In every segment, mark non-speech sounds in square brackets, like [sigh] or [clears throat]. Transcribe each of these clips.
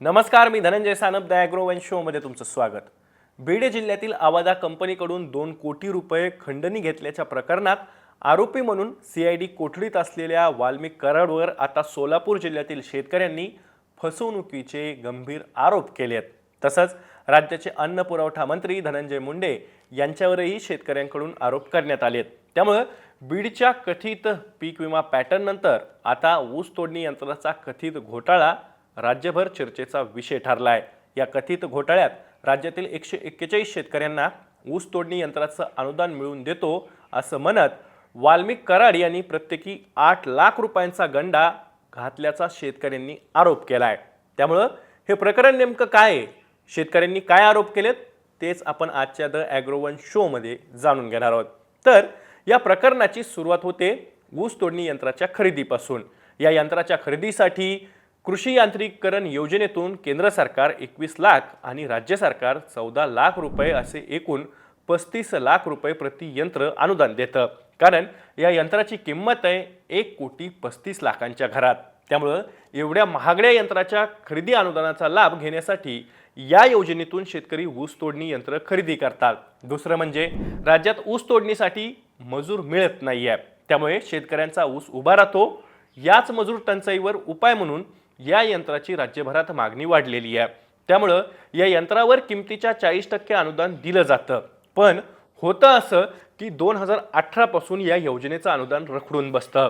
नमस्कार मी धनंजय सानप द शोमध्ये तुमचं स्वागत. बीड जिल्ह्यातील आवादा कंपनीकडून दोन कोटी रुपये खंडणी घेतल्याच्या प्रकरणात आरोपी म्हणून सीआयडी कोठडीत असलेल्या वाल्मिक कराडवर आता सोलापूर जिल्ह्यातील शेतकऱ्यांनी फसवणुकीचे गंभीर आरोप केले आहेत. तसंच राज्याचे अन्न पुरवठा मंत्री धनंजय मुंडे यांच्यावरही शेतकऱ्यांकडून आरोप करण्यात आले आहेत. त्यामुळं बीडच्या कथित पीक विमा पॅटर्ननंतर आता ऊस तोडणी यंत्राचा कथित घोटाळा राज्यभर चर्चेचा विषय ठरला आहे या कथित घोटाळ्यात राज्यातील एकशे एक्केचाळीस शेतकऱ्यांना ऊस तोडणी यंत्राचं अनुदान मिळवून देतो असं म्हणत वाल्मिक कराड यांनी प्रत्येकी आठ लाख रुपयांचा गंडा घातल्याचा शेतकऱ्यांनी आरोप केला आहे त्यामुळं हे प्रकरण नेमकं काय आहे? शेतकऱ्यांनी काय आरोप केलेत? तेच आपण आजच्या द ॲग्रोवन शोमध्ये जाणून घेणार आहोत. तर या प्रकरणाची सुरुवात होते ऊस तोडणी यंत्राच्या खरेदीपासून. या यंत्राच्या खरेदीसाठी कृषी यांत्रिकीकरण योजनेतून केंद्र सरकार एकवीस लाख आणि राज्य सरकार चौदा लाख रुपये असे एकूण पस्तीस लाख रुपये प्रति यंत्र अनुदान देतं. कारण या यंत्राची किंमत आहे एक कोटी पस्तीस लाखांच्या घरात. त्यामुळं एवढ्या महागड्या यंत्राच्या खरेदी अनुदानाचा लाभ घेण्यासाठी या योजनेतून शेतकरी ऊस तोडणी यंत्र खरेदी करतात. दुसरं म्हणजे राज्यात ऊस तोडणीसाठी मजूर मिळत नाही आहे त्यामुळे शेतकऱ्यांचा ऊस उभा राहतो. याच मजूर टंचाईवर उपाय म्हणून या यंत्राची राज्यभरात मागणी वाढलेली आहे. त्यामुळं या यंत्रावर किमतीच्या चाळीस टक्के अनुदान दिलं जातं. पण होतं असं की दोन हजार अठरापासून या योजनेचं अनुदान रखडून बसतं.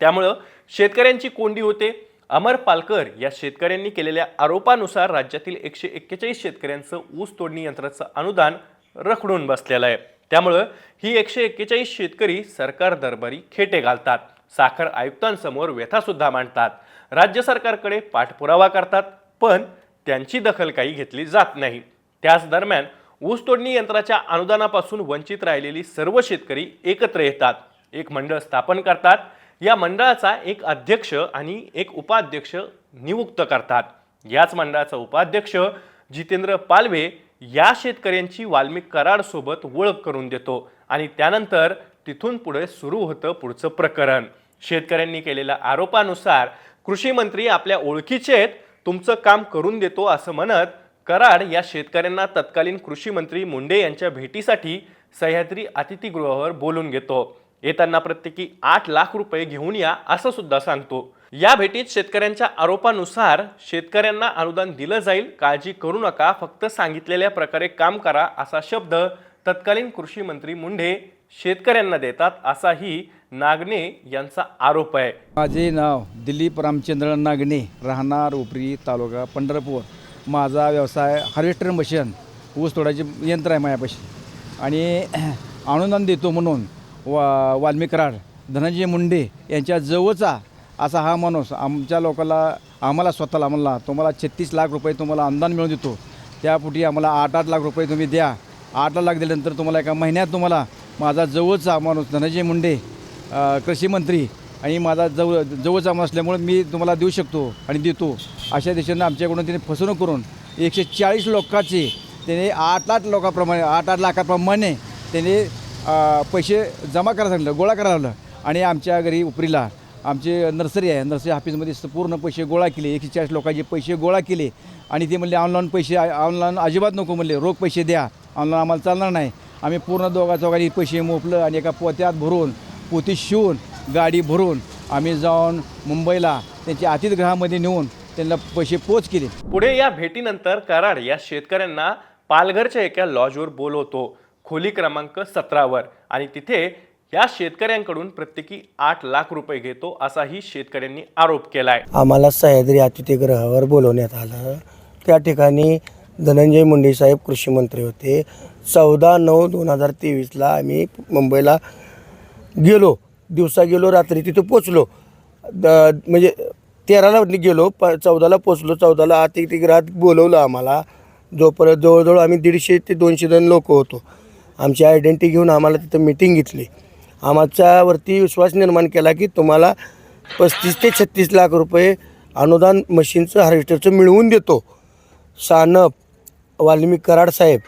त्यामुळं शेतकऱ्यांची कोंडी होते. अमर पालकर या शेतकऱ्यांनी केलेल्या आरोपानुसार राज्यातील एकशे एक्केचाळीस शेतकऱ्यांचं ऊस तोडणी यंत्राचं अनुदान रखडून बसलेलं आहे. त्यामुळं ही एकशे एक्केचाळीस शेतकरी सरकार दरबारी खेटे घालतात. साखर आयुक्तांसमोर व्यथासुद्धा मांडतात. राज्य सरकारकडे पाठपुरावा करतात पण त्यांची दखल काही घेतली जात नाही. त्याच दरम्यान ऊस तोडणी यंत्राच्या अनुदानापासून वंचित राहिलेली सर्व शेतकरी एकत्र येतात. एक मंडळ स्थापन करतात. या मंडळाचा एक अध्यक्ष आणि एक उपाध्यक्ष नियुक्त करतात. याच मंडळाचा उपाध्यक्ष जितेंद्र पालवे या शेतकऱ्यांची वाल्मिक कराडसोबत ओळख करून देतो आणि त्यानंतर तिथून पुढे सुरू होतं पुढचं प्रकरण. शेतकऱ्यांनी केलेल्या आरोपानुसार कृषी मंत्री आपल्या ओळखीचे आहेत तुमचं काम करून देतो असं म्हणत कराड या शेतकऱ्यांना तत्कालीन कृषी मंत्री मुंडे यांच्या भेटीसाठी सह्याद्री अतिथीगृहावर बोलून घेतो. येताना प्रत्येकी आठ लाख रुपये घेऊन या असं सुद्धा सांगतो. या भेटीत शेतकऱ्यांच्या आरोपानुसार शेतकऱ्यांना अनुदान दिलं जाईल काळजी करू नका फक्त सांगितलेल्या प्रकारे काम करा असा शब्द तत्कालीन कृषी मंत्री मुंडे शेतकऱ्यांना देतात असाही नागणे यांचा आरोप आहे. माझे नाव दिलीप रामचंद्र नागणे राहणार उपरी तालुका पंढरपूर. माझा व्यवसाय हार्वेस्टर मशीन ऊस तोडायचे यंत्र आहे माझ्यापाशी. आणि [clears throat] अनुदान देतो म्हणून वा वाल्मिकराड धनंजय मुंडे यांच्या जवळचा असा हा माणूस आमच्या लोकांना आम्हाला स्वतःला म्हणला तुम्हाला छत्तीस लाख रुपये तुम्हाला अनुदान मिळून देतो. त्यापुटी आम्हाला आठ आठ लाख रुपये तुम्ही द्या. आठ लाख दिल्यानंतर तुम्हाला एका महिन्यात तुम्हाला माझा जवळचा माणूस धनंजय मुंडे कृषी मंत्री आणि माझा जवळ जवळचा माणूस असल्यामुळे मी तुम्हाला देऊ शकतो आणि देतो. अशा दिशेनं आमच्याकडून त्याने फसवणूक करून एकशे चाळीस लोकांचे त्याने आठ आठ लोकांप्रमाणे आठ आठ लाखाप्रमाणे त्याने पैसे जमा करायला सांगितलं गोळा करायला लावलं. आणि आमच्या घरी उपरीला आमचे नर्सरी आहे. नर्सरी ऑफिसमध्ये स- पूर्ण पैसे गोळा केले. एकशे चाळीस लोकांचे पैसे गोळा केले. आणि ते म्हणले ऑनलाईन पैसे ऑनलाईन अजिबात नको म्हणले. रोख पैसे द्या. ऑनलाईन आम्हाला चालणार नाही. आम्ही पूर्ण दोघा चौघांनी पैसे मोपलं आणि एका पोत्यात भरून पोती शिवून गाडी भरून आम्ही जाऊन मुंबईला त्यांच्या अतिथीगृहामध्ये नेऊन त्यांना पैसे पोच केले. पुढे या भेटीनंतर कराड या शेतकऱ्यांना पालघरच्या एका लॉजवर बोलवतो. खोली क्रमांक सतरावर. आणि तिथे या शेतकऱ्यांकडून प्रत्येकी आठ लाख रुपये घेतो असाही शेतकऱ्यांनी आरोप केलाय. आम्हाला सह्याद्री अतिथीगृहावर बोलवण्यात आलं. त्या ठिकाणी धनंजय मुंडे साहेब कृषी मंत्री होते. चौदा नऊ दोन हजार तेवीसला आम्ही मुंबईला गेलो. दिवसा गेलो रात्री तिथं पोचलो. द म्हणजे तेराला गेलो प चौदाला पोचलो. चौदाला अतिथीगृहात बोलवलं आम्हाला. जोपर्यंत जवळजवळ आम्ही दीडशे ते दोनशे जण लोक होतो. आमची आयडेंटिटी घेऊन आम्हाला तिथं मिटिंग घेतली. आमच्यावरती विश्वास निर्माण केला की तुम्हाला पस्तीस ते छत्तीस लाख रुपये अनुदान मशीनचं हार्वेस्टरचं मिळवून देतो. सानप वाल्मिक कराड साहेब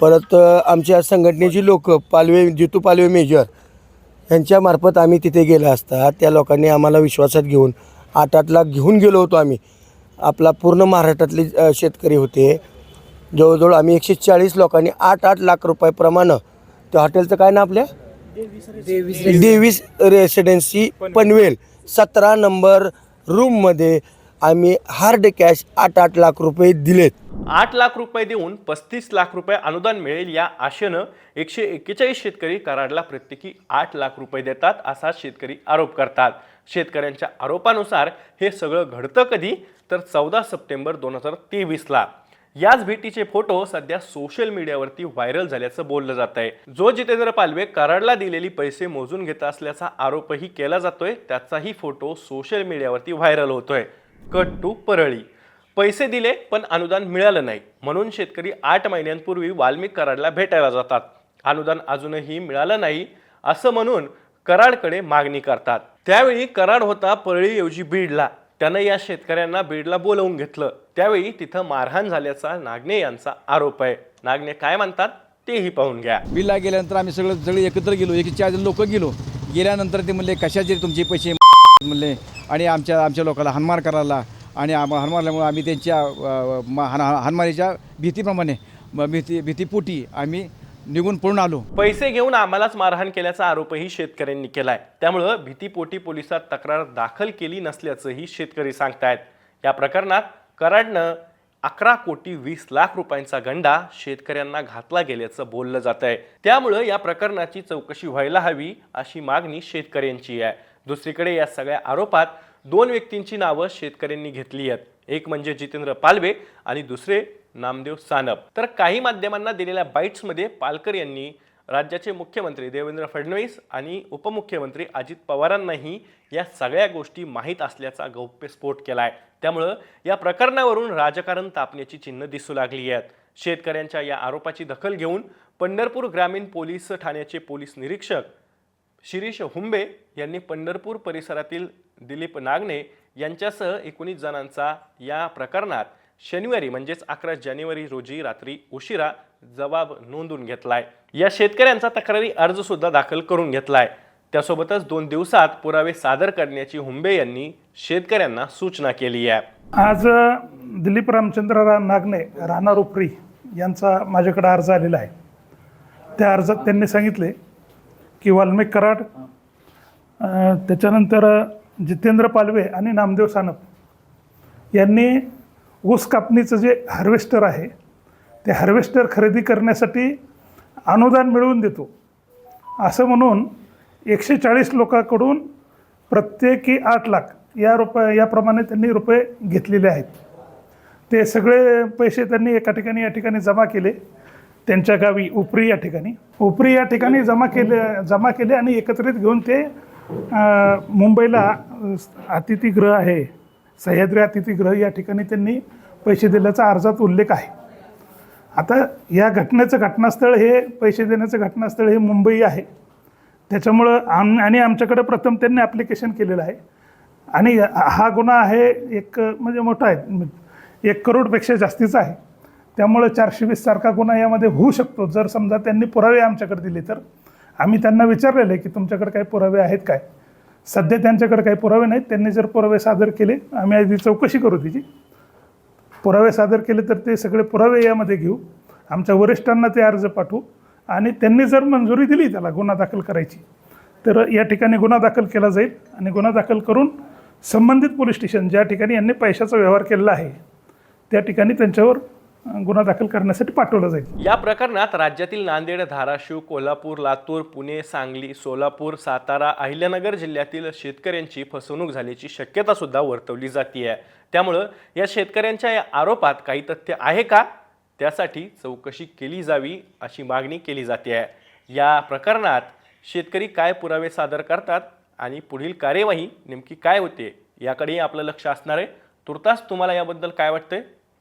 परत आमच्या संघटनेची लोक पालवे जितू पालवे मेजर यांच्यामार्फत आम्ही तिथे गेलो असता. त्या लोकांनी आम्हाला विश्वासात घेऊन आठ आठ लाख घेऊन गेलो होतो आम्ही. आपला पूर्ण महाराष्ट्रातले शेतकरी होते. जवळजवळ आम्ही एकशे चाळीस लोकांनी आठ आठ लाख रुपयाप्रमाणे त्या हॉटेलचं काय ना आपल्या? देवीस रेसिडेन्सी पनवेल सतरा नंबर रूममध्ये आम्ही हार्ड कॅश आठ आठ लाख रुपये दिलेत. आठ लाख रुपये देऊन पस्तीस लाख रुपये अनुदान मिळेल या आशेनं एकशे एक्केचाळीस शेतकरी कराडला प्रत्येकी आठ लाख रुपये देतात असा शेतकरी आरोप करतात. शेतकऱ्यांच्या आरोपानुसार हे सगळं घडतं कधी? तर चौदा सप्टेंबर दोन हजार तेवीसला. याच भेटीचे फोटो सध्या सोशल मीडियावरती व्हायरल झाल्याचं बोललं जात आहे जो जितेंद्र पालवे कराडला दिलेली पैसे मोजून घेत असल्याचा आरोपही केला जातोय त्याचाही फोटो सोशल मीडियावरती व्हायरल होतोय. Cut to Parli. पैसे दिले पण अनुदान मिळालं नाही. म्हणून शेतकरी आठ महिन्यांपूर्वी वाल्मिक कराडला भेटायला जातात. अनुदान अजूनही मिळालं नाही असं म्हणून कराडकडे मागणी करतात. त्यावेळी कराड होता परळीऐवजी बीडला. त्यानं या शेतकऱ्यांना बीडला बोलवून घेतलं. त्यावेळी तिथं मारहाण झाल्याचा नागणे यांचा आरोप आहे. नागणे काय म्हणतात तेही पाहून घ्या. बीडला गेल्यानंतर आम्ही सगळं सगळे एकत्र गेलो एकशे चार लोक गेलो. गेल्यानंतर ते म्हणले कशाचे तुमचे पैसे? म्हणले आणि आमच्या आमच्या लोकांना हनुमान करायला. आणि आम हानमारल्यामुळे आम्ही त्यांच्या अ, म- भीतीप्रमाणे भीती भीतीपोटी आम्ही निघून पळून आलो. पैसे घेऊन आम्हालाच मारहाण केल्याचा आरोपही शेतकऱ्यांनी केलाय. त्यामुळं भीतीपोटी पोलिसात तक्रार दाखल केली नसल्याचंही शेतकरी सांगतायत. या प्रकरणात कराडनं अकरा कोटी वीस लाख रुपयांचा गंडा शेतकऱ्यांना घातला गेल्याचं बोललं जात आहे त्यामुळं या प्रकरणाची चौकशी व्हायला हवी अशी मागणी शेतकऱ्यांची आहे. दुसरीकडे या सगळ्या आरोपात दोन व्यक्तींची नावं शेतकऱ्यांनी घेतली आहेत. एक म्हणजे जितेंद्र पालवे आणि दुसरे नामदेव सानप. तर काही माध्यमांना दिलेल्या बाईट्समध्ये पालकर यांनी राज्याचे मुख्यमंत्री देवेंद्र फडणवीस आणि उपमुख्यमंत्री अजित पवारांनाही या सगळ्या गोष्टी माहीत असल्याचा गौप्यस्फोट आहे त्यामुळं या प्रकरणावरून राजकारण तापण्याची चिन्ह दिसू लागली आहेत. शेतकऱ्यांच्या या आरोपाची दखल घेऊन पंढरपूर ग्रामीण पोलीस ठाण्याचे पोलीस निरीक्षक शिरीष हुंबे यांनी पंढरपूर परिसरातील दिलीप नागने यांच्यासह एकोणीस जणांचा या प्रकरणात शनिवारी म्हणजेच अकरा जानेवारी रोजी रात्री उशिरा जबाब नोंदवून घेतलाय. या शेतकऱ्यांचा तक्रारी अर्ज सुद्धा दाखल करून घेतलाय. त्यासोबतच दोन दिवसात पुरावे सादर करण्याची हुंबे यांनी शेतकऱ्यांना सूचना केली आहे. आज दिलीप रामचंद्र नागने राणा रुपरी यांचा माझ्याकडे अर्ज आलेला आहे. त्या अर्जात त्यांनी सांगितले की वाल्मिक कराड त्याच्यानंतर जितेंद्र पालवे आणि नामदेव सानप यांनी ऊस कापणीचं जे हार्वेस्टर आहे ते हार्वेस्टर खरेदी करण्यासाठी अनुदान मिळवून देतो. असं म्हणून एकशे चाळीस लोकांकडून प्रत्येकी आठ लाख या रुपये याप्रमाणे त्यांनी रुपये घेतलेले आहेत. ते सगळे पैसे त्यांनी एका ठिकाणी या ठिकाणी जमा केले. त्यांच्या गावी उपरी या ठिकाणी. उपरी या ठिकाणी जमा केले जमा केले आणि एकत्रित घेऊन ते मुंबईला अतिथीगृह आहे. सह्याद्री अतिथीगृह या ठिकाणी त्यांनी पैसे दिल्याचा अर्जात उल्लेख आहे. आता या घटनेचं घटनास्थळ हे पैसे देण्याचं घटनास्थळ हे मुंबई आहे. त्याच्यामुळं आम आणि आमच्याकडे प्रथम त्यांनी ॲप्लिकेशन केलेलं आहे. आणि हा गुन्हा आहे एक म्हणजे मोठा आहे. एक करोडपेक्षा जास्तीचा आहे. त्यामुळं चारशे वीस सारखा गुन्हा यामध्ये होऊ शकतो. जर समजा त्यांनी पुरावे आमच्याकडे दिले तर आम्ही त्यांना विचारलेलं आहे की तुमच्याकडे काही पुरावे आहेत काय? सध्या त्यांच्याकडे काही पुरावे नाहीत. त्यांनी जर पुरावे सादर केले आम्ही आधी चौकशी करू तिची. पुरावे सादर केले तर ते सगळे पुरावे यामध्ये घेऊ. आमच्या वरिष्ठांना ते अर्ज पाठवू. आणि त्यांनी जर मंजुरी दिली त्याला गुन्हा दाखल करायची तर या ठिकाणी गुन्हा दाखल केला जाईल. आणि गुन्हा दाखल करून संबंधित पोलीस स्टेशन ज्या ठिकाणी यांनी पैशाचा व्यवहार केलेला आहे त्या ठिकाणी त्यांच्यावर गुन्हा दाखल करण्यासाठी पाठवलं जाईल. या प्रकरणात राज्यातील नांदेड धाराशिव कोल्हापूर लातूर पुणे सांगली सोलापूर सातारा अहिल्यानगर जिल्ह्यातील शेतकऱ्यांची फसवणूक झाल्याची शक्यता सुद्धा वर्तवली जाते आहे त्यामुळं या शेतकऱ्यांच्या या आरोपात काही तथ्य आहे का? त्यासाठी चौकशी केली जावी अशी मागणी केली जाते आहे या प्रकरणात शेतकरी काय पुरावे सादर करतात आणि पुढील कार्यवाही नेमकी काय होते याकडेही आपलं लक्ष असणार आहे. तुर्तास तुम्हाला याबद्दल काय वाटतंय?